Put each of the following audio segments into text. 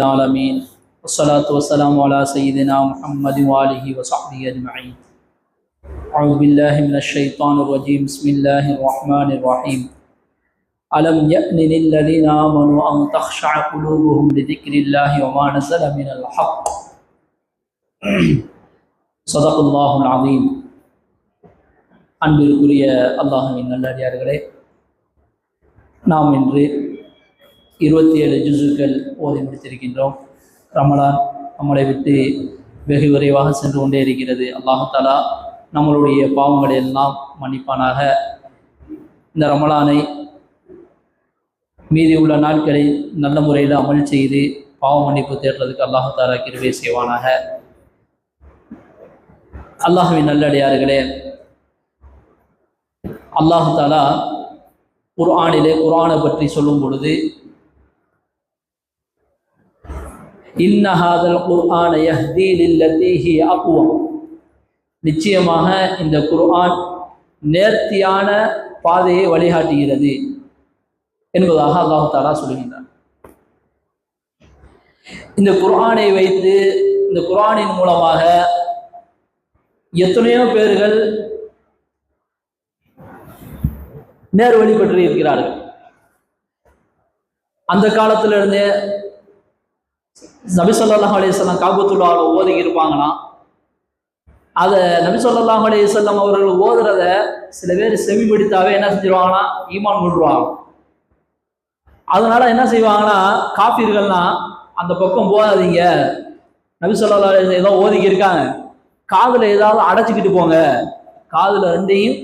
العالمين والصلاة والسلام على سيدنا محمد وآله وصحبه أجمعين أعوذ بالله من الشيطان الرجيم بسم الله الرحمن الرحيم ألم يأن للذين آمنوا أن تخشع قلوبهم لذكر الله وما نزل من الحق صدق الله العظيم அன்பிற்குரிய அல்லாஹுவின் நல்லடியார்களே நாம் இன்று இருபத்தி ஏழு ஜுசுக்கள் ஓதி முடித்திருக்கின்றோம். ரமலான் நம்மளை விட்டு வெகு விரைவாக சென்று கொண்டே இருக்கிறது. அல்லாஹு தாலா நம்மளுடைய பாவங்களை எல்லாம் மன்னிப்பானாக. இந்த ரமலானை மீதி உள்ள நாட்களை நல்ல முறையில் அமல் செய்து பாவ மன்னிப்பு தேடுறதுக்கு அல்லாஹாலா கிருவே செய்வானாக. அல்லாஹுவின் நல்லடியார்களே அல்லாஹு தாலா குர்ஆனிலே குர்ஆனை பற்றி சொல்லும் பொழுது இன்னஹாதல் குர்ஆன் யஹ்தி லில்லதி நிச்சயமாக இந்த குர்ஆன் நேர்த்தியான பாதையை வழிகாட்டுகிறது என்பதாக அல்லாஹு தாலா சொல்கின்றார் இந்த குர்ஆனை வைத்து இந்த குர்ஆனின் மூலமாக எத்தனையோ பேர்கள் நேர் வழிபட்டு பெற்று இருக்கிறார்கள் அந்த காலத்திலிருந்தே நபி சொல்லாஹ் அலையம் காபத்துள்ளாவில் ஓதி இருப்பாங்கன்னா அதை நபி சொல்லாஹ் அலையம் அவர்கள் ஓதுறத சில பேர் செவிப்படுத்தாவே என்ன செஞ்சிருவாங்கன்னா ஈமான் கொண்டுருவாங்க. அதனால என்ன செய்வாங்கன்னா காப்பீர்கள்னா அந்த பக்கம் போகாதீங்க. நபி சொல்லா ஏதோ ஓதிக்கி இருக்காங்க. காதுல ஏதாவது அடைச்சிக்கிட்டு போங்க. காதுல ரெண்டையும்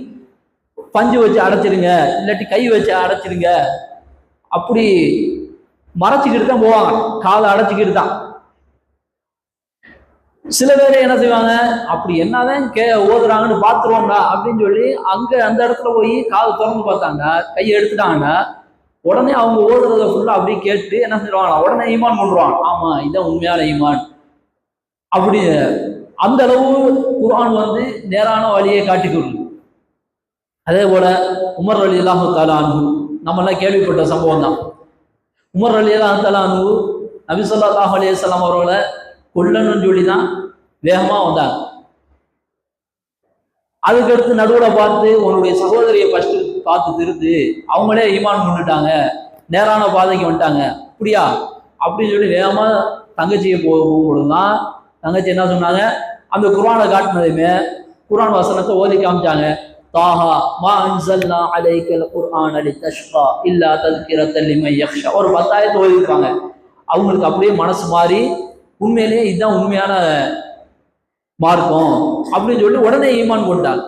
பஞ்சு வச்சு அடைச்சிருங்க. இல்லாட்டி கை வச்சு அடைச்சிருங்க. அப்படி மறைச்சிக்கிட்டு தான் போவாங்க. காலை அடைச்சிக்கிட்டு தான். சில பேர் என்ன செய்வாங்க? அப்படி என்னதான் கே ஓதுறாங்கன்னு பார்த்துருவோம்டா அப்படின்னு சொல்லி அங்க அந்த இடத்துல போய் காது திறந்து பார்த்தாங்க. கையை எடுத்துட்டாங்கன்னா உடனே அவங்க ஓதுறத ஃபுல்லா அப்படியே கேட்டு என்ன செய்வாங்களா உடனே ஈமான் பண்ணுவாங்க ஆமா இதான் உண்மையான ஈமான். அப்படி அந்த அளவு குரான் வந்து நேரான வழியை காட்டி கொடுக்கும் அதே போல உமர் அலி அல்லாஹு தாலானு நம்மளாம் கேள்விப்பட்ட சம்பவம் தான். உமர் அலி அல்லாஹு தாலானு நபிசல்லாஹ் அலிசல்லாம் அவர்களை கொல்லணும்னு சொல்லி தான் வேகமாக வந்தாங்க அதுக்கடுத்து நடுவில் பார்த்து உன்னுடைய சகோதரியை ஃபஸ்ட்டு பார்த்து திருத்து அவங்களே ஈமான் பண்ணிட்டாங்க நேரான பாதைக்கு வந்துட்டாங்க. அப்படியா? அப்படின்னு சொல்லி வேகமாக தங்கச்சியை போக தான் தங்கச்சி என்ன சொன்னாங்க? அந்த குரானை காட்டினதுமே குரான் வசனத்தை ஓதி காமிச்சாங்க. தாஹா மா அன்சல்னா அலைக்கல் குர்ஆன் அலி தஷ்கா இல்லா தல்கிரத்தல் லிமன் யக்ஷா ஒரு பத்தாயிரத்து ஓதிருப்பாங்க. அவங்களுக்கு அப்படியே மனசு மாறி உண்மையிலேயே இதுதான் உண்மையான மார்க்கம் அப்படின்னு சொல்லி உடனே ஈமான் கொண்டாங்க.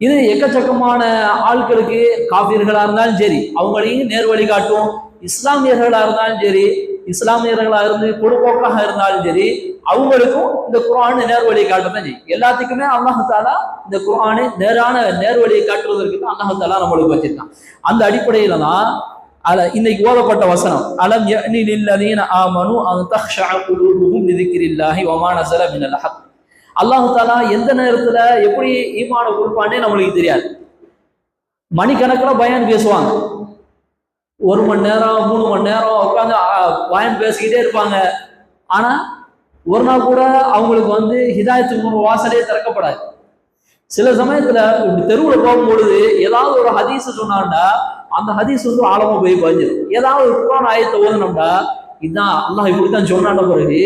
இது எக்கச்சக்கமான ஆட்களுக்கு காப்பீர்களா இருந்தாலும் சரி அவங்களையும் நேர் வழி காட்டும் இஸ்லாமியர்களாக இருந்தாலும் சரி இஸ்லாமியர்களா இருந்து பொறுப்போக்காக இருந்தாலும் சரி அவங்களுக்கும் இந்த குரான் நேர் வழியை காட்டதான் செய்யும். எல்லாத்துக்குமே அல்லாஹாலா இந்த குரானை நேரான நேர் வழியை காட்டுவதற்கு தான் அல்லாஹாலா நம்மளுக்கு வச்சிருக்கான். அந்த அடிப்படையில தான் அல இன்னைக்கு ஓதப்பட்ட வசனம் அலம் யனிலில்லதீன ஆமனு அன் தக்ஷா குலூபுஹும் லிதிக்ரில்லாஹி வமா நஸல மினல் ஹக். அல்லாஹ் தாலா எந்த நேரத்துல எப்படி ஈமான கொடுப்பானே நம்மளுக்கு தெரியாது. மணிக்கணக்கில் பயன் பேசுவாங்க. ஒரு மணி நேரம் மூணு மணி நேரம் பயன் பேசிக்கிட்டே இருப்பாங்க. ஆனா ஒரு நாள் கூட அவங்களுக்கு வந்து ஹிதாயத்துக்கு ஒரு வாசலே திறக்கப்படாது. சில சமயத்துல இப்படி தெருவில் போகும்பொழுது ஏதாவது ஒரு ஹதீஸ் சொன்னாண்டா அந்த ஹதீஸ் வந்து ஆழமா போய் பதிஞ்சிடும் ஏதாவது ஒரு குரான் ஆயத்தை ஓதுனோம்னா இதுதான் அல்லாஹ் இப்படித்தான் சொன்னாண்ட பிறகு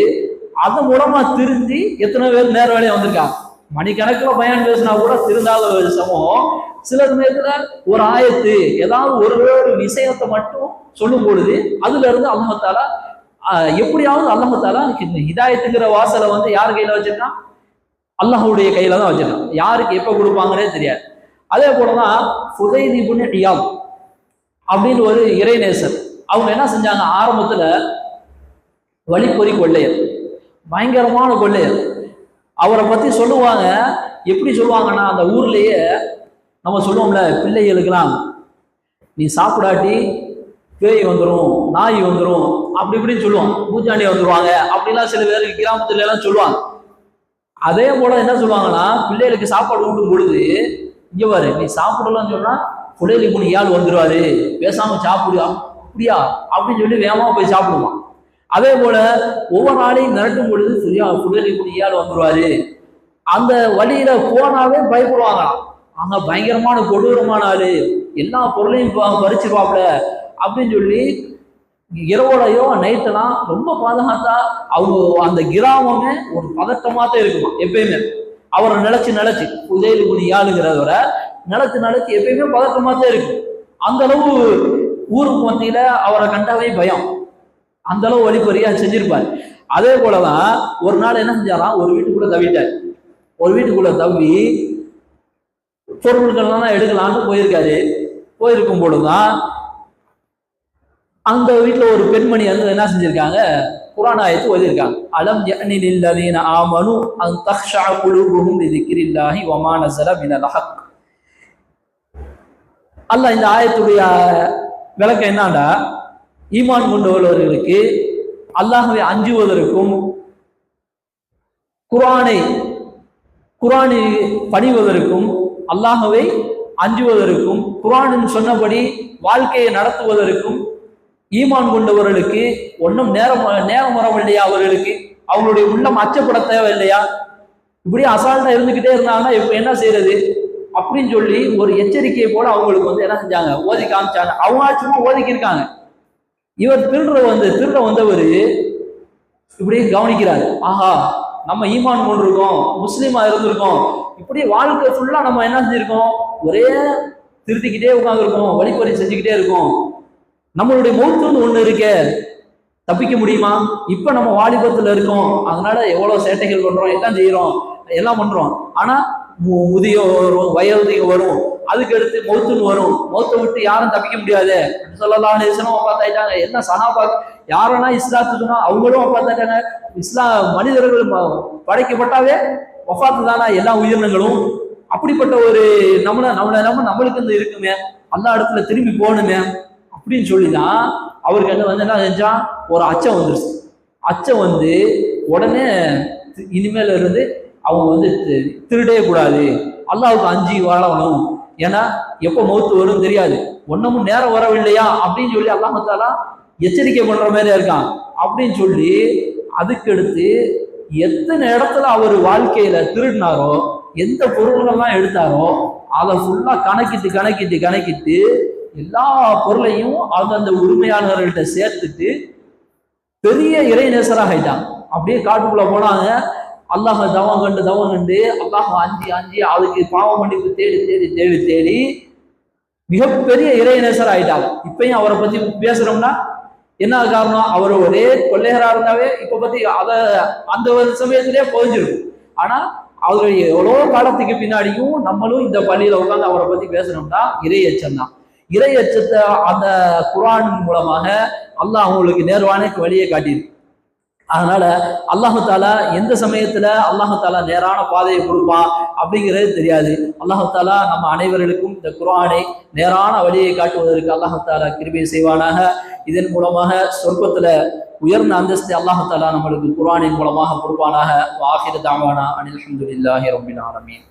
அதன் மூலமா திருந்தி எத்தனை பேர் நேர வேலையை வந்திருக்காங்க. மணிக்கணக்கில் பயன் பேசினா கூட திருந்தாத ஒரு சமூகம் சில சமயத்துல ஒரு ஆயத்து ஏதாவது ஒரு ஒரு விஷயத்தை மட்டும் சொல்லும் பொழுது அதுல இருந்து அல்லாஹால எப்படியாவது அல்லாஹாலா இந்த ஹிதாயத்துங்கிற வாசலை வந்து யார் கையில வச்சிருக்கான் அல்லாஹுடைய கையில தான் வச்சிருக்கான். யாருக்கு எப்ப கொடுப்பாங்கன்னே தெரியாது. அதே போலதான் ஃபுதைதி புண்ணியம் அப்படின்னு ஒரு இறைநேசர். அவங்க என்ன செஞ்சாங்க? ஆரம்பத்துல வழிப்பொறி கொள்ளையர். பயங்கரமான கொள்ளையர். அவரை பத்தி சொல்லுவாங்க. எப்படி சொல்லுவாங்கன்னா அந்த ஊர்லயே நம்ம சொல்லுவோம்ல பிள்ளைகளுக்கெல்லாம் நீ சாப்பிடாட்டி பேய் வந்துடும் நாய் வந்துடும் அப்படி இப்படின்னு சொல்லுவோம் பூச்சாண்டி வந்துருவாங்க. அப்படிலாம் சில பேர் கிராமத்துல எல்லாம் சொல்லுவாங்க. அதே போல என்ன சொல்லுவாங்கன்னா பிள்ளைகளுக்கு சாப்பாடு ஊட்டும் பொழுது இங்க பாரு நீ சாப்பிடலாம்னு சொன்னா புள்ளைகளுக்கு நீ ஏழு வந்துருவாரு. பேசாம சாப்பிடுவா அப்படியா? அப்படின்னு சொல்லி வேகமா போய் சாப்பிடுவான். அதே போல ஒவ்வொரு ஆளையும் மிரட்டும் பொழுது சரியா ஆள் வந்துருவாரு. அந்த வழியில போனாவே பயப்படுவாங்களாம் அங்க பயங்கரமான கொடூரமான ஆளு. எல்லா பொருளையும் பறிச்சிருவாப்ல. அப்படின்னு சொல்லி இரவோடையோ நைட்டெல்லாம் ரொம்ப பாதுகாத்தா அவங்க அந்த கிராமமே ஒரு பதட்டமாக தான் இருக்குமா எப்பயுமே. அவரை நினைச்சு நினைச்சு உதயகுடி ஆளுங்கிறதோட நினைச்சு நினைச்சு எப்பயுமே பதட்டமாக தான் இருக்கும். அந்த அளவு ஊருக்கு மத்தியில அவரை கண்டாவே பயம். அந்த அளவு வழிப்பறியா செஞ்சிருப்பார். அதே போலதான் ஒரு நாள் என்ன செஞ்சாராம்? ஒரு வீட்டுக்குள்ள தவிட்டார். ஒரு வீட்டுக்குள்ள தவி பொருட்கள்லாம் எடுக்கலான்னு போயிருக்காரு. போயிருக்கும் பொழுதுதான் அந்த வீட்டில் ஒரு பெண்மணி வந்து என்ன செஞ்சிருக்காங்க? குரான் ஆயத்து ஓதியிருக்காங்க அலம் யஅனி ஆமனு அன் தக்ஷா குலூபுஹும் லிதிக்ரில்லாஹி வமா நஸல மினல் ஹக். அல்லாஹ் இந்த ஆயத்துடைய விளக்கம் என்னண்டா ஈமான் கொண்டவர்களுக்கு அல்லாஹ்வை அஞ்சுவதற்கும் குரானை குரானை பணிவதற்கும் அல்லாஹ்வை அஞ்சுவதற்கும் குரானின் சொன்னபடி வாழ்க்கையை நடத்துவதற்கும் ஈமான் கொண்டவர்களுக்கு ஒன்றும் நேரம் நேரம் வரவில்லையா அவர்களுக்கு? அவங்களுடைய உள்ளம் அச்சப்பட தேவையில்லையா? இப்படி அசால்ட்டா இருந்துகிட்டே இருந்தாங்கன்னா இப்போ என்ன செய்யறது அப்படின்னு சொல்லி ஒரு எச்சரிக்கையை போல அவங்களுக்கு வந்து என்ன செஞ்சாங்க? ஓதி காமிச்சாங்க. அவங்க சும்மா ஓதிக்கி இருக்காங்க இவர் திருடுற வந்து திருட வந்தவர் இப்படி கவனிக்கிறாரு. ஆஹா நம்ம ஈமான் கொண்டிருக்கோம் முஸ்லீமா இருந்திருக்கோம். இப்படி வாழ்க்கை ஃபுல்லா நம்ம என்ன செஞ்சிருக்கோம்? ஒரே திருத்திக்கிட்டே உட்காந்துருக்கோம் வழிப்பறி செஞ்சுக்கிட்டே இருக்கோம். நம்மளுடைய மௌத்துன்னு ஒண்ணு இருக்கே. தப்பிக்க முடியுமா? இப்ப நம்ம வாலிபத்துல இருக்கோம். அதனால எவ்வளவு சேட்டைகள் பண்றோம் எல்லாம் செய்யறோம் எல்லாம் பண்றோம். ஆனா மு- முதியோர் வரும் வயது வரும். அதுக்கு அடுத்து மௌத்துன்னு வரும். மௌத்தை விட்டு யாரும் தப்பிக்க முடியாது. சொல்லலாம் நேசனும் பார்த்தாயிட்டாங்க என்ன சனாபா யாரெல்லாம் இஸ்லாத்துக்குன்னா அவங்களும் பார்த்தாட்டாங்க இஸ்லாம் மனிதர்கள் படைக்கப்பட்டாவே வஃபாத்து தானா எல்லா உயிரினங்களும்? அப்படிப்பட்ட ஒரு நம்மள நம்மள நம்ம நம்மளுக்கு இந்த இருக்குமே. அந்த இடத்துல திரும்பி போகணுமே. அப்படின்னு சொல்லி தான் அவருக்கு என்ன வந்து என்ன செஞ்சான் ஒரு அச்சம் வந்துருச்சு. அச்சம் வந்து உடனே இனிமேல இருந்து அவங்க வந்து திருடே திருடவே கூடாது. அல்லாவுக்கு அஞ்சு வாழணும் ஏன்னா எப்போ மௌத்து வரும் தெரியாது. ஒன்னமும் நேரம் வரவில்லையா? அப்படின்னு சொல்லி அல்லாஹாலா எச்சரிக்கை பண்ற மாதிரியா இருக்கான். அப்படின்னு சொல்லி அதுக்கடுத்து எத்தனை இடத்துல அவர் வாழ்க்கையில திருடினாரோ எந்த பொருள்கள்லாம் எடுத்தாரோ அதை ஃபுல்லா கணக்கிட்டு கணக்கிட்டு கணக்கிட்டு எல்லா பொருளையும் அந்தந்த உரிமையாளர்கள்ட்ட சேர்த்துட்டு பெரிய இறைநேசராக ஆயிட்டாங்க அப்படியே காட்டுக்குள்ள போனாங்க. அல்லாஹ தவம் கண்டு தவம் கண்டு அல்லாஹ அஞ்சி அஞ்சி அதுக்கு பாவ மன்னிப்பு தேடி தேடி தேடி தேடி மிகப்பெரிய இறைநேசர் ஆயிட்டாங்க இப்பயும் அவரை பத்தி பேசுறோம்னா என்ன காரணம்? அவர் ஒரே கொள்ளையராக இருந்தாவே இப்ப பத்தி அதை அந்த ஒரு சமயத்திலே போஞ்சிருக்கும் ஆனா அவர் எவ்வளோ காலத்துக்கு பின்னாடியும் நம்மளும் இந்த பள்ளியில உட்காந்து அவரை பத்தி பேசுறோம்னா இறை எச்சம் தான் இறை எச்சத்தை அந்த குரான் மூலமாக அல்லாஹ் அவங்களுக்கு நேர்வானே வழியை காட்டியிருக்கு. அதனால அல்லாஹு தாலா எந்த சமயத்துல அல்லாஹு தாலா நேரான பாதையை கொடுப்பான் அப்படிங்கிறது தெரியாது. அல்லாஹு தாலா நம்ம அனைவர்களுக்கும் இந்த குர்ஆனை நேரான வழியை காட்டுவதற்கு அல்லாஹு தாலா கிருபை செய்வானாக. இதன் மூலமாக சொர்க்கத்துல உயர்ந்த அந்தஸ்தை அல்லாஹு தாலா நம்மளுக்கு குர்ஆனின் மூலமாக கொடுப்பானாக. வாஹிர தாவானா அனில் அல்ஹம்துலில்லாஹி ரப்பில் ஆலமீன்.